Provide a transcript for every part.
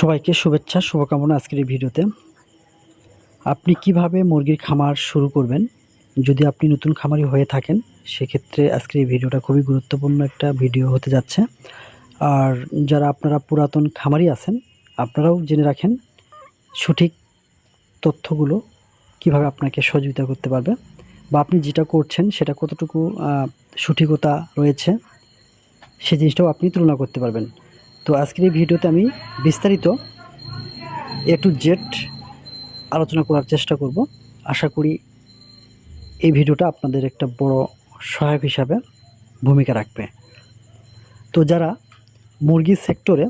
সবাইকে শুভেচ্ছা, শুভকামনা আজকের এই ভিডিওতে। আপনি কীভাবে মুরগির খামার শুরু করবেন? যদি আপনি নতুন খামারি হয়ে থাকেন, সেক্ষেত্রে আজকের এই ভিডিওটা খুবই গুরুত্বপূর্ণ একটা ভিডিও হতে যাচ্ছে। আর যারা আপনারা পুরাতন খামারি আছেন, আপনারাও জেনে রাখেন সঠিক তথ্যগুলো কীভাবে আপনাকে সহযোগিতা করতে পারবে বা আপনি যেটা করছেন সেটা কতটুকু সঠিকতা রয়েছে সেই জিনিসটাও আপনি তুলনা করতে পারবেন। তো আজকের এই ভিডিওতে আমি বিস্তারিত এ টু জেড আলোচনা করার চেষ্টা করব। আশা করি এই ভিডিওটা আপনাদের একটা বড় সহায়ক হিসাবে ভূমিকা রাখবে। তো যারা মুরগির সেক্টরে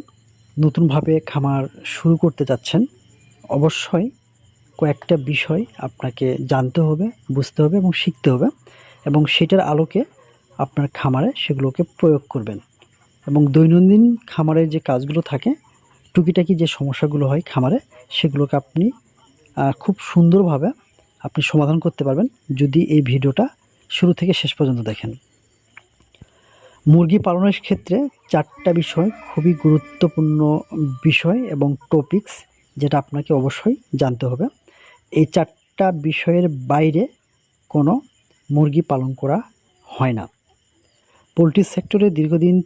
নতুনভাবে খামার শুরু করতে যাচ্ছেন অবশ্যই কয়েকটা বিষয় আপনাকে জানতে হবে, বুঝতে হবে এবং শিখতে হবে এবং সেটার আলোকে আপনার খামারে সেগুলোকে প্রয়োগ করবেন। এবং দৈনন্দিন খামারের যে কাজগুলো থাকে, টুকিটাকি যে সমস্যাগুলো হয় খামারে, সেগুলোকে আপনি খুব সুন্দরভাবে আপনি সমাধান করতে পারবেন যদি এই ভিডিওটা শুরু থেকে শেষ পর্যন্ত দেখেন। মুরগি পালনের ক্ষেত্রে চারটা বিষয় খুবই গুরুত্বপূর্ণ বিষয় এবং টপিকস যেটা আপনাকে অবশ্যই জানতে হবে। এই চারটা বিষয়ের বাইরে কোনো মুরগি পালন করা হয় না। পোলট্রি সেক্টরে দীর্ঘদিন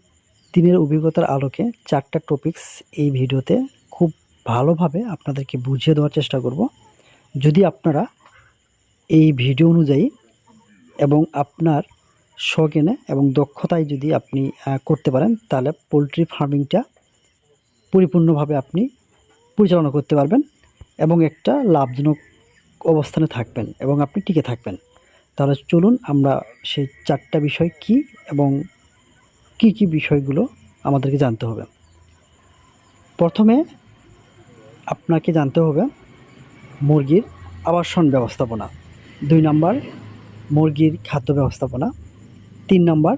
দিনের অভিজ্ঞতার আলোকে চারটা টপিকস এই ভিডিওতে খুব ভালোভাবে আপনাদেরকে বুঝিয়ে দেওয়ার চেষ্টা করব। যদি আপনারা এই ভিডিও অনুযায়ী এবং আপনার শখেনে এবং দক্ষতায় যদি আপনি করতে পারেন, তাহলে পোলট্রি ফার্মিংটা পরিপূর্ণভাবে আপনি পরিচালনা করতে পারবেন এবং একটা লাভজনক অবস্থানে থাকবেন এবং আপনি টিকে থাকবেন। তাহলে চলুন আমরা সেই চারটা বিষয় কি এবং কি কি বিষয়গুলো আমাদেরকে জানতে হবে? প্রথমে আপনাকে জানতে হবে মুরগির আবাসন ব্যবস্থাপনা। দুই নাম্বার, মুরগির খাদ্য ব্যবস্থাপনা। তিন নাম্বার,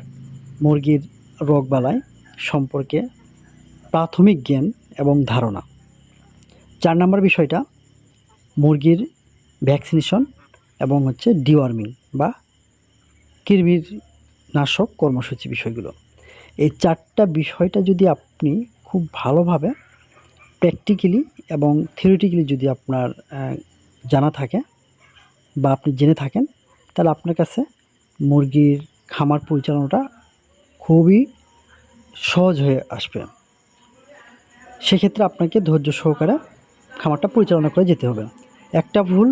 মুরগির রোগবালাই সম্পর্কে প্রাথমিক জ্ঞান এবং ধারণা। চার নাম্বার বিষয়টা, মুরগির ভ্যাকসিনেশন এবং হচ্ছে ডিওয়ার্মিং বা কৃমির নাশক কর্মসূচি বিষয়গুলো। এই চারটা বিষয়টা যদি আপনি খুব ভালোভাবে প্র্যাকটিক্যালি এবং থিওরিটিক্যালি যদি আপনার জানা থাকে বা আপনি জেনে থাকেন, তাহলে আপনার কাছে মুরগির খামার পরিচালনাটা খুবই সহজ হয়ে আসবে। সেক্ষেত্রে আপনাকে ধৈর্য সহকারে খামারটা পরিচালনা করে যেতে হবে। একটা ভুল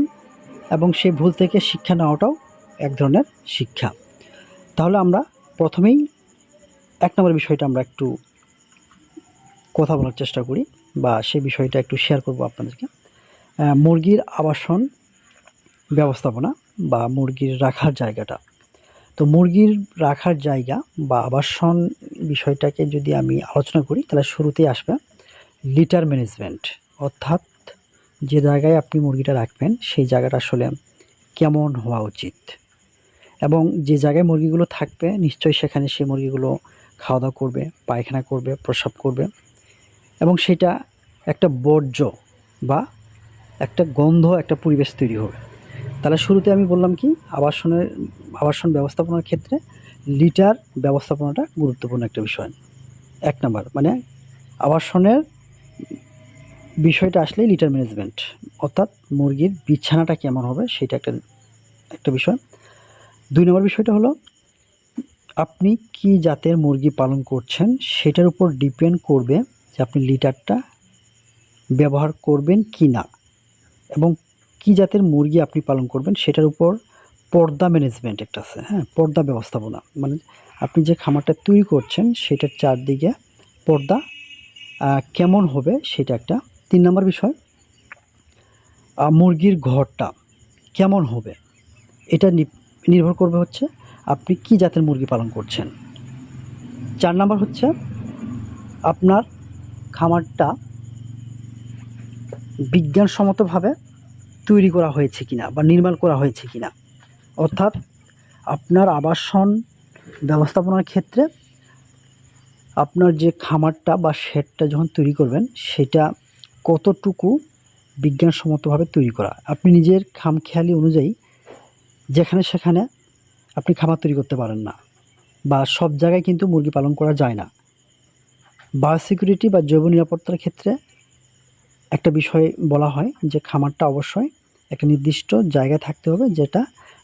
এবং সেই ভুল থেকে শিক্ষা নেওয়াটাও এক ধরনের শিক্ষা। তাহলে আমরা প্রথমেই এক নম্বর বিষয়টা আমরা একটু কথা বলার চেষ্টা করি বা সেই বিষয়টা একটু শেয়ার করব আপনাদেরকে। মুরগির আবাসন ব্যবস্থাপনা বা মুরগির রাখার জায়গাটা। তো মুরগির রাখার জায়গা বা আবাসন বিষয়টাকে যদি আমি আলোচনা করি, তাহলে শুরুতেই আসবে লিটার ম্যানেজমেন্ট অর্থাৎ যে জায়গায় আপনি মুরগিটা রাখবেন, সেই জায়গাটা আসলে কেমন হওয়া উচিত। এবং যে জায়গায় মুরগিগুলো থাকবে, নিশ্চয়ই সেখানে সেই মুরগিগুলো খাওয়া দাওয়া করবে, পায়খানা করবে প্রস্রাব করবে এবং সেটা একটা বর্জ্য বা একটা গন্ধ, একটা পরিবেশ তৈরি হবে। তাহলে শুরুতে আমি বললাম কি, আবাসনের, আবাসন ব্যবস্থাপনার ক্ষেত্রে লিটার ব্যবস্থাপনাটা গুরুত্বপূর্ণ একটা বিষয়। এক নাম্বার মানে আবাসনের বিষয়টা আসলে লিটার ম্যানেজমেন্ট, অর্থাৎ মুরগির বিছানাটা কেমন হবে সেটা একটা একটা বিষয়। দুই নম্বর বিষয়টা হলো আপনি কি জাতের মুরগি পালন করছেন? সেটার উপর ডিপেন্ড করবে যে আপনি লিটারটা ব্যবহার করবেন কি না। এবং কি জাতের মুরগি আপনি পালন করবেন, সেটার উপর পর্দা ম্যানেজমেন্ট একটা আছে হ্যাঁ? পর্দা ব্যবস্থাপনা। মানে আপনি যে খামারটা তৈরি করছেন, সেটার চারদিকে পর্দা কেমন হবে সেটা একটা। তিন নম্বর বিষয় মুরগির ঘরটা কেমন হবে? এটা নির্ভর করবে হচ্ছে আপনি কি জাতের মুরগি পালন করছেন? চার নাম্বার হচ্ছে আপনার খামারটা বিজ্ঞানসম্মতভাবে তৈরি করা হয়েছে কিনা বা নির্মাণ করা হয়েছে কিনা। অর্থাৎ আপনার আবাসন ব্যবস্থাপনার ক্ষেত্রে আপনার যে খামারটা বা শেডটা যখন তৈরি করবেন, সেটা কতটুকু বিজ্ঞানসম্মতভাবে তৈরি করা। আপনি নিজের খামখেয়ালি অনুযায়ী যেখানে সেখানে আপনি খাবার তৈরি করতে পারেন না বা সব জায়গায় কিন্তু মুরগি পালন করা যায় না। বায়োসিকিউরিটি বা জৈব নিরাপত্তার ক্ষেত্রে একটা বিষয় বলা হয় যে খামারটা অবশ্যই একটা নির্দিষ্ট জায়গায় থাকতে হবে যেটা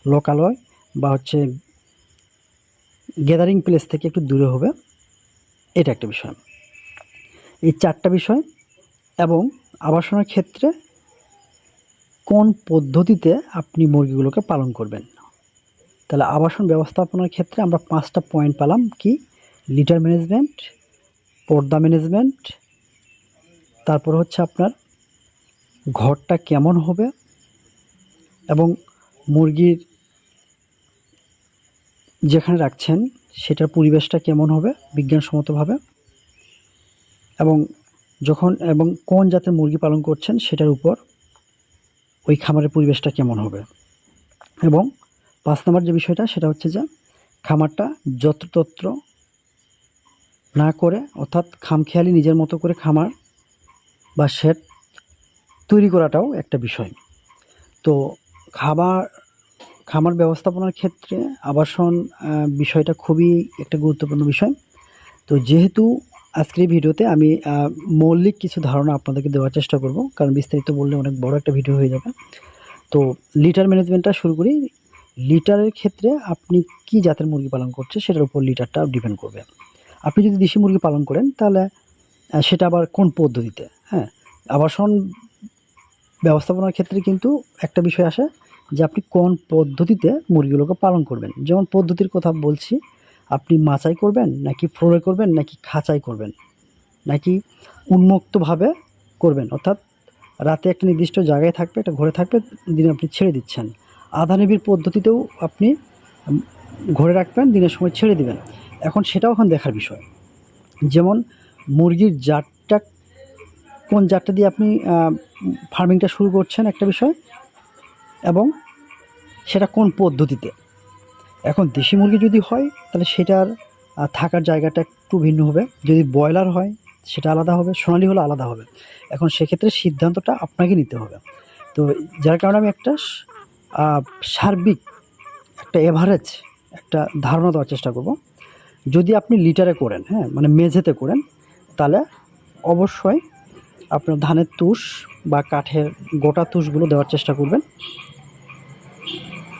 লোকালয় বা হচ্ছে গ্যাদারিং প্লেস থেকে একটু দূরে হবে। এটা একটা বিষয়। এই চারটা বিষয় এবং আবাসনের ক্ষেত্রে কোন পদ্ধতিতে আপনি মুরগিগুলোকে পালন করবেন? তাহলে আবাসন ব্যবস্থাপনার ক্ষেত্রে আমরা পাঁচটা পয়েন্ট পেলাম। কি? লিটার ম্যানেজমেন্ট পর্দা ম্যানেজমেন্ট তারপর হচ্ছে আপনার ঘরটা কেমন হবে এবং মুরগির যেখানে রাখছেন সেটার পরিবেশটা কেমন হবে বিজ্ঞানসম্মতভাবে এবং যখন এবং কোন জাতের মুরগি পালন করছেন সেটার উপর ওই খামারের পরিবেশটা কেমন হবে এবং পাঁচ নম্বর যে বিষয়টা, সেটা হচ্ছে যে খামারটা যত্রতত্র না করে, অর্থাৎ খামখেয়ালি নিজের মতো করে খামার বা শেড তৈরি করাটাও একটা বিষয়। তো খাবার, খামার ব্যবস্থাপনার ক্ষেত্রে আবাসন বিষয়টা খুবই একটা গুরুত্বপূর্ণ বিষয়। তো যেহেতু আজকের এই ভিডিওতে আমি মৌলিক কিছু ধারণা আপনাদেরকে দেওয়ার চেষ্টা করব, কারণ বিস্তারিত বললে অনেক বড় একটা ভিডিও হয়ে যাবে। তো লিটার ম্যানেজমেন্টটা শুরু করি। লিটারের ক্ষেত্রে আপনি কি জাতের মুরগি পালন করছে সেটার উপর লিটারটা ডিপেন্ড করবে। আপনি যদি দেশি মুরগি পালন করেন তাহলে সেটা আবার কোন পদ্ধতিতে? হ্যাঁ আবাসন ব্যবস্থাপনার ক্ষেত্রে কিন্তু একটা বিষয় আসে যে আপনি কোন পদ্ধতিতে মুরগিগুলোকে পালন করবেন। যেমন পদ্ধতির কথা বলছি, আপনি মাচাই করবেন নাকি ফ্লোরে করবেন নাকি খাঁচাই করবেন? নাকি উন্মুক্তভাবে করবেন? অর্থাৎ রাতে একটা নির্দিষ্ট জায়গায় থাকবে, একটা ঘরে থাকবে, দিনে আপনি ছেড়ে দিচ্ছেন। আধা নিবিড় পদ্ধতিতেও আপনি ঘরে রাখবেন, দিনের সময় ছেড়ে দিবেন। এখন সেটাও এখন দেখার বিষয়। যেমন মুরগির জাতটা, কোন জাতটা দিয়ে আপনি ফার্মিংটা শুরু করছেন একটা বিষয়, এবং সেটা কোন পদ্ধতিতে? এখন দেশি মুরগি যদি হয়, তাহলে সেটার থাকার জায়গাটা একটু ভিন্ন হবে। যদি ব্রয়লার হয়, সেটা আলাদা হবে, সোনালি হলে আলাদা হবে। এখন সেক্ষেত্রে সিদ্ধান্তটা আপনাকে নিতে হবে। তো যার কারণে আমি একটা সার্বিক একটা এভারেজ একটা ধারণা দেওয়ার চেষ্টা করব। যদি আপনি লিটারে করেন হ্যাঁ মানে মেঝেতে করেন, তাহলে অবশ্যই আপনার ধানের তুষ বা কাঠের গোটা তুষগুলো দেওয়ার চেষ্টা করবেন।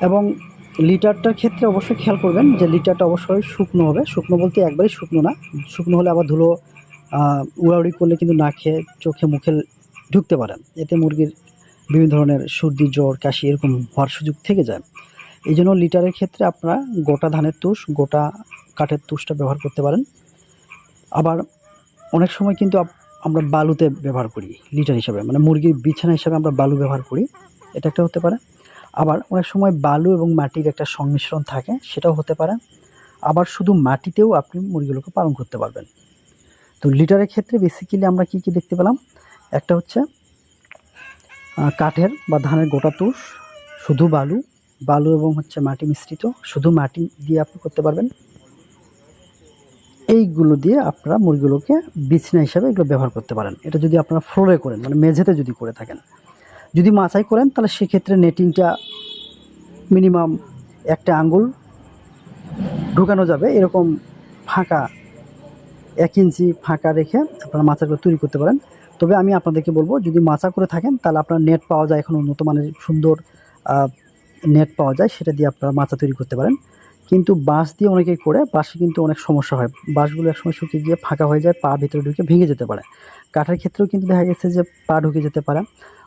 এবং লিটারটার ক্ষেত্রে অবশ্যই খেয়াল করবেন যে লিটারটা অবশ্যই শুকনো হবে। শুকনো বলতে একবারই শুকনো না। শুকনো হলে আবার ধুলো উড়াউড়ি করলে কিন্তু না খেয়ে চোখে, মুখে ঢুকতে পারেন। এতে মুরগির বিভিন্ন ধরনের সর্দি, জ্বর, কাশি এরকম হওয়ার সুযোগ থেকে যায়। এই জন্য লিটারের ক্ষেত্রে আপনারা গোটা ধানের তুষ, গোটা কাঠের তুষটা ব্যবহার করতে পারেন। আবার অনেক সময় কিন্তু আমরা বালুতে ব্যবহার করি, লিটার হিসাবে। মানে মুরগির বিছানা হিসাবে আমরা বালু ব্যবহার করি, এটা একটা হতে পারে। আবার অনেক সময় বালু এবং মাটির একটা সংমিশ্রণ থাকে, সেটাও হতে পারে। আবার শুধু মাটিতেও আপনি মুরগিগুলোকে পালন করতে পারবেন। তো লিটারের ক্ষেত্রে বেসিক্যালি আমরা কি কি দেখতে পেলাম? একটা হচ্ছে কাঠের বা ধানের গোটা তুষ, শুধু বালু বালু এবং হচ্ছে মাটি মিশ্রিত, শুধু মাটি দিয়ে আপনি করতে পারবেন। এইগুলো দিয়ে আপনারা মুরগিগুলোকে বিছনা হিসাবে এগুলো ব্যবহার করতে পারেন। এটা যদি আপনারা ফ্লোরে করেন মানে মেঝেতে যদি করে থাকেন। যদি মাচাই করেন, তাহলে সেক্ষেত্রে নেটিংটা মিনিমাম একটা আঙ্গুল ঢুকানো যাবে। এরকম ফাঁকা, এক ইঞ্চি ফাঁকা রেখে আপনারা মাচাগুলো তৈরি করতে পারেন। তবে আমি আপনাদেরকে বলব, যদি মাচা করে থাকেন, তাহলে আপনার নেট পাওয়া যায় এখন উন্নত মানের সুন্দর নেট পাওয়া যায়, সেটা দিয়ে আপনারা মাচা তৈরি করতে পারেন। কিন্তু বাঁশ দিয়ে অনেকেই করে, বাঁশে কিন্তু অনেক সমস্যা হয়। বাঁশগুলো একসময় শুকিয়ে গিয়ে ফাঁকা হয়ে যায়, পা ভিতরে ঢুকে ভেঙে যেতে পারে। কাঠের ক্ষেত্রেও কিন্তু দেখা গেছে যে পা ঢুকে যেতে পারে,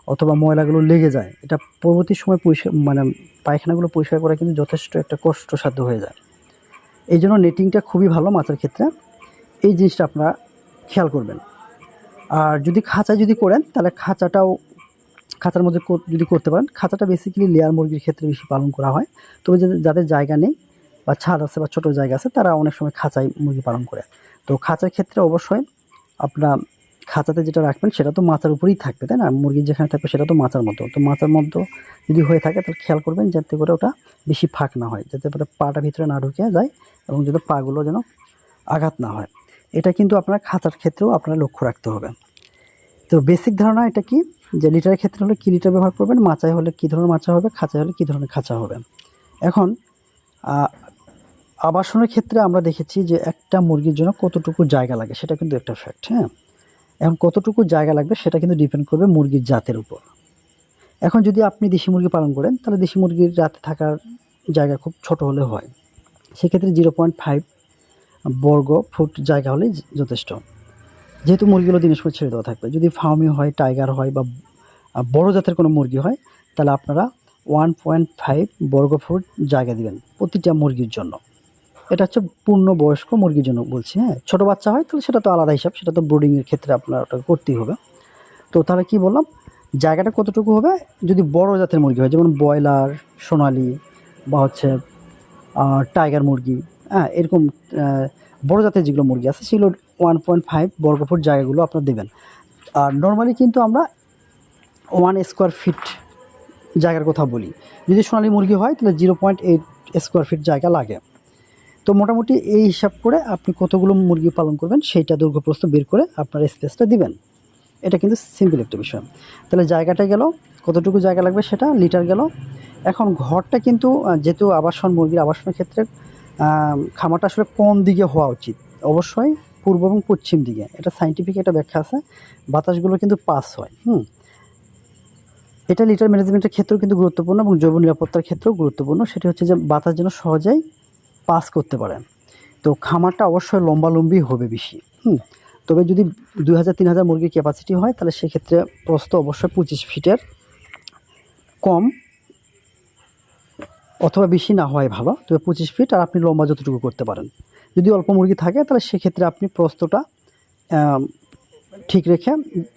অথবা ময়লাগুলো লেগে যায়। এটা পরবর্তী সময় পরিষ্কার মানে পায়খানাগুলো পরিষ্কার করা কিন্তু যথেষ্ট একটা কষ্টসাধ্য হয়ে যায়। এই জন্য নেটিংটা খুবই ভালো মাছের ক্ষেত্রে। এই জিনিসটা আপনারা খেয়াল করবেন। আর যদি খাঁচায় যদি করেন, তাহলে খাঁচাটাও, খাঁচার মধ্যে যদি করতে পারেন, খাঁচাটা বেসিক্যালি লেয়ার মুরগির ক্ষেত্রে বেশি পালন করা হয়। তবে যাদের জায়গা নেই বা ছাদ আছে বা ছোটো জায়গা আছে, তারা অনেক সময় খাঁচায় মুরগি পালন করে। তো খাঁচার ক্ষেত্রে অবশ্যই আপনার খাঁচাতে যেটা রাখবেন, সেটা তো মাচার উপরেই থাকবে, তাই না? মুরগি যেখানে থাকবে, সেটা তো মাচার মতো তো মাচার মধ্যে যদি হয়ে থাকে, তাহলে খেয়াল করবেন যাতে করে ওটা বেশি ফাঁক না হয়, যাতে করে পাটা ভিতরে না ঢুকে যায় এবং যাতে পাগুলো যেন আঘাত না হয়। এটা কিন্তু আপনার খাঁচার ক্ষেত্রেও আপনার লক্ষ্য রাখতে হবে। তো বেসিক ধারণা এটা কি? যে লিটারের ক্ষেত্রে হলে কী লিটার ব্যবহার করবেন? মাচায় হলে কী ধরনের মাচা হবে? খাঁচায় হলে কী ধরনের খাঁচা হবে? এখন আবাসনের ক্ষেত্রে আমরা দেখেছি যে একটা মুরগির জন্য কতটুকু জায়গা লাগে, সেটা কিন্তু একটা ফ্যাক্ট হ্যাঁ? এখন কতটুকু জায়গা লাগবে সেটা কিন্তু ডিপেন্ড করবে মুরগির জাতের উপর। এখন যদি আপনি দেশি মুরগি পালন করেন, তাহলে দেশি মুরগির রাতে থাকার জায়গা খুব ছোট হলে হয়। সেক্ষেত্রে জিরো পয়েন্ট ফাইভ বর্গ ফুট জায়গা হলেই যথেষ্ট। যেহেতু মুরগিগুলো দিনের সময় ছেড়ে দেওয়া থাকবে। যদি ফার্মি হয়, টাইগার হয় বা বড় জাতের কোনো মুরগি হয়, তাহলে আপনারা ওয়ান পয়েন্ট ফাইভ বর্গ ফুট জায়গা দিবেন প্রতিটা মুরগির জন্য। এটা হচ্ছে পূর্ণবয়স্ক মুরগির জন্য বলছি হ্যাঁ? ছোটো বাচ্চা হয়, তাহলে সেটা তো আলাদা হিসাব, সেটা তো ব্রুডিংয়ের ক্ষেত্রে আপনার ওটা করতেই হবে। তো তাহলে কি বললাম? জায়গাটা কতটুকু হবে? যদি বড় জাতের মুরগি হয়, যেমন ব্রয়লার, সোনালি বা হচ্ছে টাইগার মুরগি হ্যাঁ এরকম বড় জাতের যেগুলো মুরগি আছে, সেগুলো ওয়ান পয়েন্ট ফাইভ বর্গফুট জায়গাগুলো আপনার দেবেন। আর নর্মালি কিন্তু আমরা ওয়ান স্কোয়ার ফিট জায়গার কথা বলি। যদি সোনালি মুরগি হয়, তাহলে zero point eight square feet জায়গা লাগে। তো মোটামুটি এই হিসাব করে আপনি কতগুলো মুরগি পালন করবেন, সেইটা দৈর্ঘ্যপ্রস্থ বের করে আপনার স্পেসটা দিবেন। এটা কিন্তু সিম্পল একটা বিষয়। তাহলে জায়গাটা গেল, কতটুকু জায়গা লাগবে সেটা লিটার গেল। এখন ঘরটা কিন্তু যেহেতু আবাসন মুরগির আবাসনের ক্ষেত্রে খামারটা আসলে কোন দিকে হওয়া উচিত? অবশ্যই পূর্ব এবং পশ্চিম দিকে। এটা সাইন্টিফিক একটা ব্যাখ্যা আছে। বাতাসগুলো কিন্তু পাস হয়, হুম? এটা লিটার ম্যানেজমেন্টের ক্ষেত্রেও কিন্তু গুরুত্বপূর্ণ এবং জৈব নিরাপত্তার ক্ষেত্রেও গুরুত্বপূর্ণ। সেটি হচ্ছে যে বাতাস যেন সহজেই পাস করতে পারে। তো খামারটা অবশ্যই লম্বালম্বি হবে বেশি, হুম? তবে যদি দুই হাজার, তিন হাজার মুরগির ক্যাপাসিটি হয়, তাহলে সেক্ষেত্রে প্রস্থ অবশ্যই পঁচিশ ফিটের কম। অথবা বেশি না হয় ভালো, তবে পঁচিশ ফিট আর আপনি লম্বা যতটুকু করতে পারেন। যদি অল্প মুরগি থাকে, তাহলে সেক্ষেত্রে আপনি প্রস্তটা ঠিক রেখে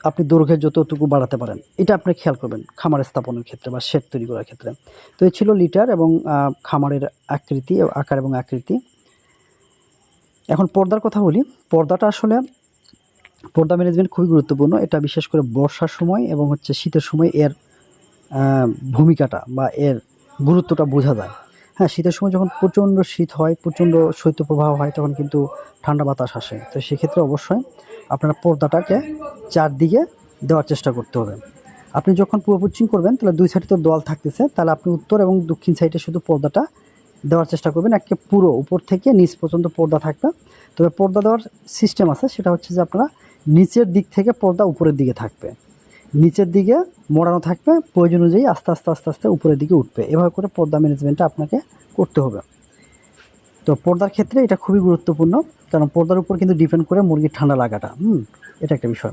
আপনি দৈর্ঘ্যের যতটুকু বাড়াতে পারেন। এটা আপনি খেয়াল করবেন খামার স্থাপনের ক্ষেত্রে বা শেড তৈরি করার ক্ষেত্রে। তো এই ছিল লিটার এবং খামারের আকৃতি, আকার এবং আকৃতি। এখন পর্দার কথা বলি। পর্দাটা আসলে, পর্দা ম্যানেজমেন্ট খুবই গুরুত্বপূর্ণ। এটা বিশেষ করে বর্ষার সময় এবং হচ্ছে শীতের সময় এর ভূমিকাটা বা এর গুরুত্বটা বোঝা যায়। হ্যাঁ শীতের সময় যখন প্রচণ্ড শীত হয়, প্রচণ্ড শৈত্যপ্রবাহ হয়, তখন কিন্তু ঠান্ডা বাতাস আসে। তো সেক্ষেত্রে অবশ্যই আপনারা পর্দাটাকে চারদিকে দেওয়ার চেষ্টা করতে হবে। আপনি যখন পূর্ব পশ্চিম করবেন, তাহলে দুই সাইডে তো দোয়াল থাকতেছে, তাহলে আপনি উত্তর এবং দক্ষিণ সাইডে শুধু পর্দাটা দেওয়ার চেষ্টা করবেন। একে পুরো উপর থেকে নিচ পর্যন্ত পর্দা থাকবে। তবে পর্দা দেওয়ার সিস্টেম আছে, সেটা হচ্ছে যে আপনারা নিচের দিক থেকে পর্দা উপরের দিকে থাকবে। নিচের দিকে মোড়ানো থাকবে, প্রয়োজন অনুযায়ী আস্তে আস্তে আস্তে আস্তে উপরের দিকে উঠবে। এভাবে করে পর্দা ম্যানেজমেন্টটা আপনাকে করতে হবে। তো পর্দার ক্ষেত্রে এটা খুবই গুরুত্বপূর্ণ, কারণ পর্দার উপর কিন্তু ডিপেন্ড করে মুরগির ঠান্ডা লাগাটা। হুম, এটা একটা বিষয়।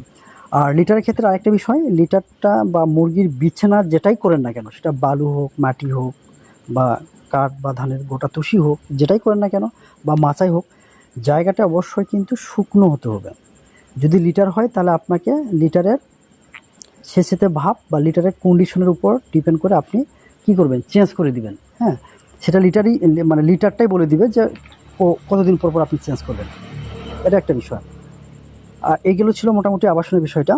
আর লিটারের ক্ষেত্রে আরেকটা বিষয় লিটারটা বা মুরগির বিছানা যেটাই করেন না কেন, সেটা বালু হোক, মাটি হোক, বা কাঠ বা ধানের গোটা তুষি হোক, যেটাই করেন না কেন, বা মাচাই হোক, জায়গাটা অবশ্যই কিন্তু শুকনো হতে হবে। যদি লিটার হয়, তাহলে আপনাকে লিটারের শেষেতে ভাব বা লিটারের কন্ডিশনের উপর ডিপেন্ড করে আপনি কি করবেন? চেঞ্জ করে দিবেন হ্যাঁ? সেটা লিটারই মানে লিটারটাই বলে দিবে যে কতদিন পর পর আপনি চেঞ্জ করবেন। এটা একটা বিষয়। আর এগুলো ছিল মোটামুটি আবাসনের বিষয়টা।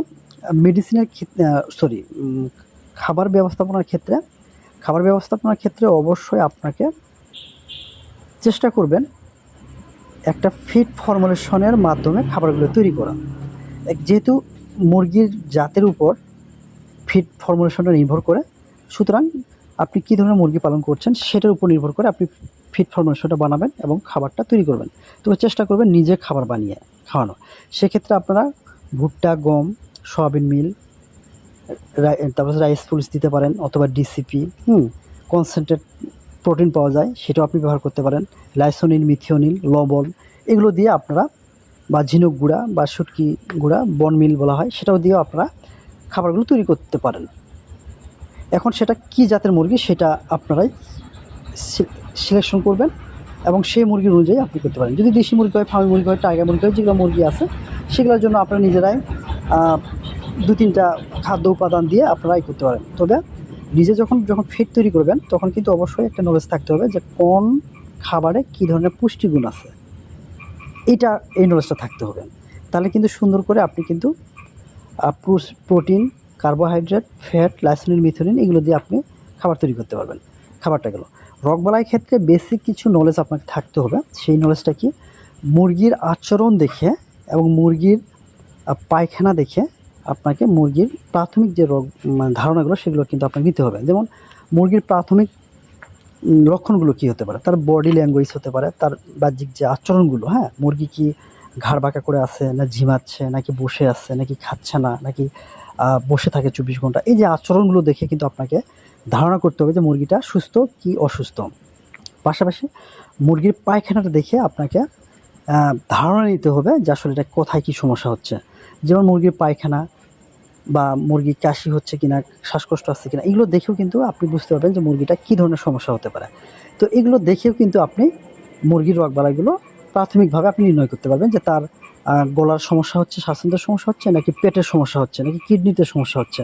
মেডিসিনের সরি খাবার ব্যবস্থাপনার ক্ষেত্রে, খাবার ব্যবস্থাপনার ক্ষেত্রে অবশ্যই আপনাকে চেষ্টা করবেন একটা ফিড ফর্মুলেশনের মাধ্যমে খাবারগুলো তৈরি করা। যেহেতু মুরগির জাতের উপর ফিড ফর্মুলেশনটা নির্ভর করে। সুতরাং আপনি কী ধরনের মুরগি পালন করছেন সেটার উপর নির্ভর করে আপনি ফিড ফর্মুলেশনটা বানাবেন এবং খাবারটা তৈরি করবেন। তবে চেষ্টা করবেন নিজে খাবার বানিয়ে খাওয়ানো সেক্ষেত্রে আপনারা ভুট্টা, গম, সয়াবিন মিল তারপর রাইস ফুলস দিতে পারেন অথবা ডিসিপি হুম কনসেন্ট্রেট প্রোটিন পাওয়া যায়, সেটাও আপনি ব্যবহার করতে পারেন। লাইসোনিল মিথিওনিল লবণ, এগুলো দিয়ে আপনারা বা ঝিনুক গুঁড়া বা শুটকি গুঁড়া বন মিল বলা হয়, সেটাও দিয়েও আপনারা খাবারগুলো তৈরি করতে পারেন। এখন সেটা কি জাতের মুরগি সেটা আপনারাই সিলেকশন করবেন এবং সেই মুরগির অনুযায়ী আপনি করতে পারেন। যদি দেশি মুরগি হয় ফার্মি মুরগি হয় টাইগার মুরগি হয়, যেগুলো মুরগি আছে, সেগুলোর জন্য আপনারা নিজেরাই দু তিনটা খাদ্য উপাদান দিয়ে আপনারাই করতে পারেন। তবে নিজে যখন যখন ফিড তৈরি করবেন, তখন কিন্তু অবশ্যই একটা নলেজ থাকতে হবে যে কোন খাবারে কী ধরনের পুষ্টিগুণ আছে। এটা এই নলেজটা থাকতে হবে। তাহলে কিন্তু সুন্দর করে আপনি কিন্তু protein, carbohydrate, fat lysine methionine এগুলো দিয়ে আপনি খাবার তৈরি করতে পারবেন। খাবারটা গেল। রকবালাই ক্ষেত্রে বেসিক কিছু নলেজ আপনাকে থাকতে হবে। সেই নলেজটা কি? মুরগির আচরণ দেখে এবং মুরগির পায়খানা দেখে আপনাকে মুরগির প্রাথমিক যে রোগ মানে ধারণাগুলো সেগুলো কিন্তু আপনাকে নিতে হবে। যেমন মুরগির প্রাথমিক লক্ষণগুলো কী হতে পারে? তার বডি ল্যাঙ্গুয়েজ হতে পারে, তার বাহ্যিক যে আচরণগুলো হ্যাঁ? মুরগি কি ঘাড় বাঁকা করে আছে, না ঝিমাচ্ছে, নাকি বসে আছে, নাকি খাচ্ছে না, নাকি বসে থাকে চব্বিশ ঘণ্টা। এই যে আচরণগুলো দেখে কিন্তু আপনাকে ধারণা করতে হবে যে মুরগিটা সুস্থ কি অসুস্থ। পাশাপাশি মুরগির পায়খানাটা দেখে আপনাকে ধারণা নিতে হবে যে আসলে এটা কোথায় কী সমস্যা হচ্ছে। যেমন মুরগির পায়খানা বা মুরগির কাশি হচ্ছে কিনা, শ্বাসকষ্ট আসছে কিনা, এগুলো দেখেও কিন্তু আপনি বুঝতে পারবেন যে মুরগিটা কী ধরনের সমস্যা হতে পারে। তো এগুলো দেখেও কিন্তু আপনি মুরগির রোগবালাইগুলো প্রাথমিকভাবে আপনি নির্ণয় করতে পারবেন যে তার গলার সমস্যা হচ্ছে শ্বাসতন্ত্রের সমস্যা হচ্ছে, নাকি পেটের সমস্যা হচ্ছে, নাকি কিডনিতে সমস্যা হচ্ছে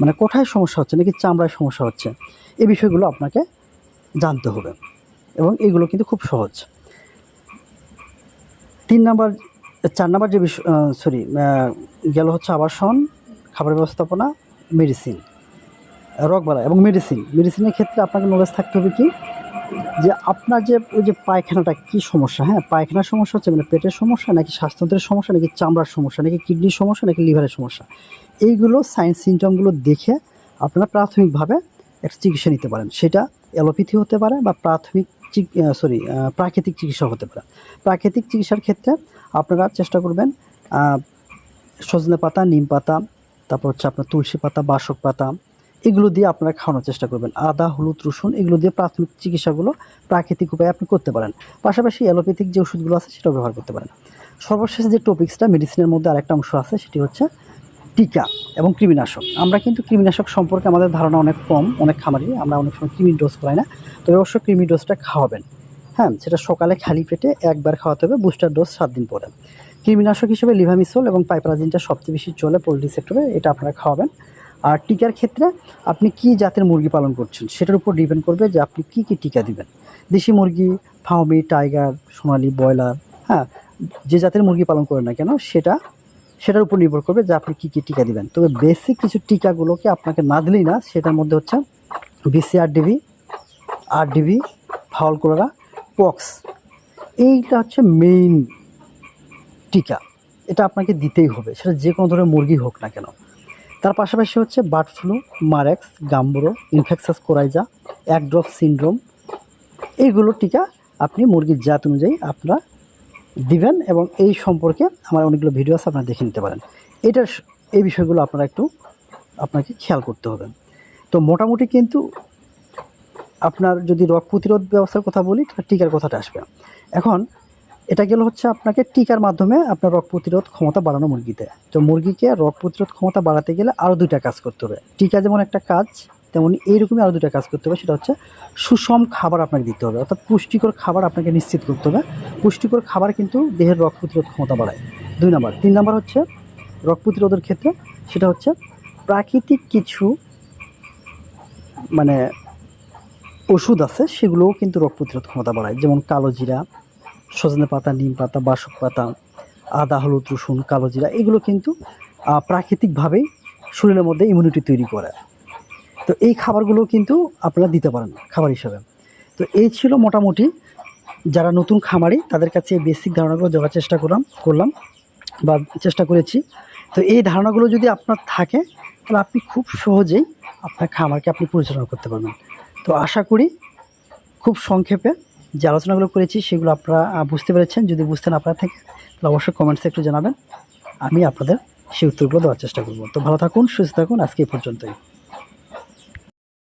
মানে কোথায় সমস্যা হচ্ছে, নাকি চামড়ায় সমস্যা হচ্ছে এই বিষয়গুলো আপনাকে জানতে হবে। এবং এগুলো কিন্তু খুব সহজ। তিন নাম্বার, চার নাম্বার যে বিষয় সরি গেল হচ্ছে আবাসন, খাবার ব্যবস্থাপনা মেডিসিন রোগবালা এবং মেডিসিন মেডিসিনের ক্ষেত্রে আপনাকে নলেজ থাকতে হবে কি? যে আপনার যে ওই যে পায়খানাটা কী সমস্যা? হ্যাঁ পায়খানার সমস্যা হচ্ছে মানে পেটের সমস্যা নাকি শ্বাসতন্ত্রের সমস্যা নাকি চামড়ার সমস্যা নাকি কিডনির সমস্যা নাকি লিভারের সমস্যা? এইগুলো সাইন্স সিমটমগুলো দেখে আপনারা প্রাথমিকভাবে একটা চিকিৎসা নিতে পারেন। সেটা অ্যালোপ্যাথি হতে পারে বা প্রাথমিক চিক সরি প্রাকৃতিক চিকিৎসা হতে পারে। প্রাকৃতিক চিকিৎসার ক্ষেত্রে আপনারা চেষ্টা করবেন সজনে পাতা, নিম পাতা, তারপর হচ্ছে আপনার তুলসী পাতা, বাসক পাতা এগুলো দিয়ে আপনারা খাওয়ানোর চেষ্টা করবেন। আদা, হলুদ, রসুন, এগুলো দিয়ে প্রাথমিক চিকিৎসাগুলো প্রাকৃতিক উপায়ে আপনি করতে পারেন। পাশাপাশি অ্যালোপ্যাথিক যে ওষুধগুলো আছে সেটাও ব্যবহার করতে পারেন। সর্বশেষ যে টপিক্সটা মেডিসিনের মধ্যে আরেকটা অংশ আছে, সেটি হচ্ছে টিকা এবং কৃমিনাশক। আমরা কিন্তু কৃমিনাশক সম্পর্কে আমাদের ধারণা অনেক কম, অনেক খামারি, আমরা অনেক সময় কৃমি ডোজ করাই না। তবে অবশ্য কৃমি ডোজটা খাওয়াবেন। হ্যাঁ সেটা সকালে খালি পেটে একবার খাওয়াতে হবে বুস্টার ডোজ সাত দিন পরে। কৃমিনাশক হিসেবে লিভামিসোল এবং পাইপারাজিনটা সবচেয়ে বেশি চলে পোলট্রি সেক্টরে এটা আপনারা খাওয়াবেন। আর টিকার ক্ষেত্রে আপনি কি জাতের মুরগি পালন করছেন? সেটার উপর ডিপেন্ড করবে যে আপনি কি কি টিকা দিবেন। দেশি মুরগি ফাউমি টাইগার, সোনালি, ব্রয়লার হ্যাঁ যে জাতের মুরগি পালন করেন না কেন, সেটা, সেটার উপর নির্ভর করবে যে আপনি কী কী টিকা দিবেন। তবে বেসিক কিছু টিকাগুলোকে আপনাকে না দিলেই না, সেটার মধ্যে হচ্ছে BCRDB RDB fowl cholera pox এইটা হচ্ছে মেইন টিকা। এটা আপনাকে দিতেই হবে। সেটা যে কোনো ধরনের মুরগি হোক না কেন। তার পাশাপাশি হচ্ছে bird flu Marek's Gumboro, infectious coryza, egg drop syndrome. এইগুলো টিকা আপনি মুরগির জাত অনুযায়ী আপনারা দিবেন এবং এই সম্পর্কে আমার অনেকগুলো ভিডিও আছে, আপনারা দেখে নিতে পারেন। এটার এই বিষয়গুলো আপনারা একটু আপনাকে খেয়াল করতে হবে। তো মোটামুটি কিন্তু আপনার যদি রোগ প্রতিরোধ ব্যবস্থার কথা বলি, তাহলে টিকার কথাটা আসবে এখন এটা গেল হচ্ছে আপনাকে টিকার মাধ্যমে আপনার রোগ প্রতিরোধ ক্ষমতা বাড়ানো মুরগিতে। তো মুরগিকে রোগ প্রতিরোধ ক্ষমতা বাড়াতে গেলে আরও দুইটা কাজ করতে হবে। টিকা যেমন একটা কাজ, তেমনি এইরকমই আরও দুটা কাজ করতে হবে, সেটা হচ্ছে সুষম খাবার আপনাকে দিতে হবে। অর্থাৎ পুষ্টিকর খাবার আপনাকে নিশ্চিত করতে হবে। পুষ্টিকর খাবার কিন্তু দেহের রোগ প্রতিরোধ ক্ষমতা বাড়ায়। দুই নম্বর। তিন নম্বর হচ্ছে রোগ প্রতিরোধের ক্ষেত্রে সেটা হচ্ছে প্রাকৃতিক কিছু মানে ওষুধ আছে, সেগুলোও কিন্তু রোগ প্রতিরোধ ক্ষমতা বাড়ায়। যেমন কালো জিরা সজনে পাতা, নিম পাতা, বাসক পাতা, আদা, হলুদ, রসুন, কালো জিরা, এগুলো কিন্তু প্রাকৃতিকভাবেই শরীরের মধ্যে ইমিউনিটি তৈরি করে। তো এই খাবারগুলো কিন্তু আপনারা দিতে পারেন খাবার হিসাবে। তো এই ছিল মোটামুটি যারা নতুন খামারি, তাদের কাছে এই বেসিক ধারণাগুলো দেওয়ার চেষ্টা করলাম করলাম বা চেষ্টা করেছি। তো এই ধারণাগুলো যদি আপনার থাকে, তাহলে আপনি খুব সহজেই আপনার খামারকে আপনি পরিচালনা করতে পারবেন। তো আশা করি খুব সংক্ষেপে যে আলোচনাগুলো করেছি, সেগুলো আপনারা বুঝতে পেরেছেন। যদি বুঝতে না পারে থাকে, তাহলে অবশ্যই কমেন্টসে একটু জানাবেন। আমি আপনাদের সেই উত্তরগুলো দেওয়ার চেষ্টা করব। তো ভালো থাকুন, সুস্থ থাকুন। আজকে এই পর্যন্তই।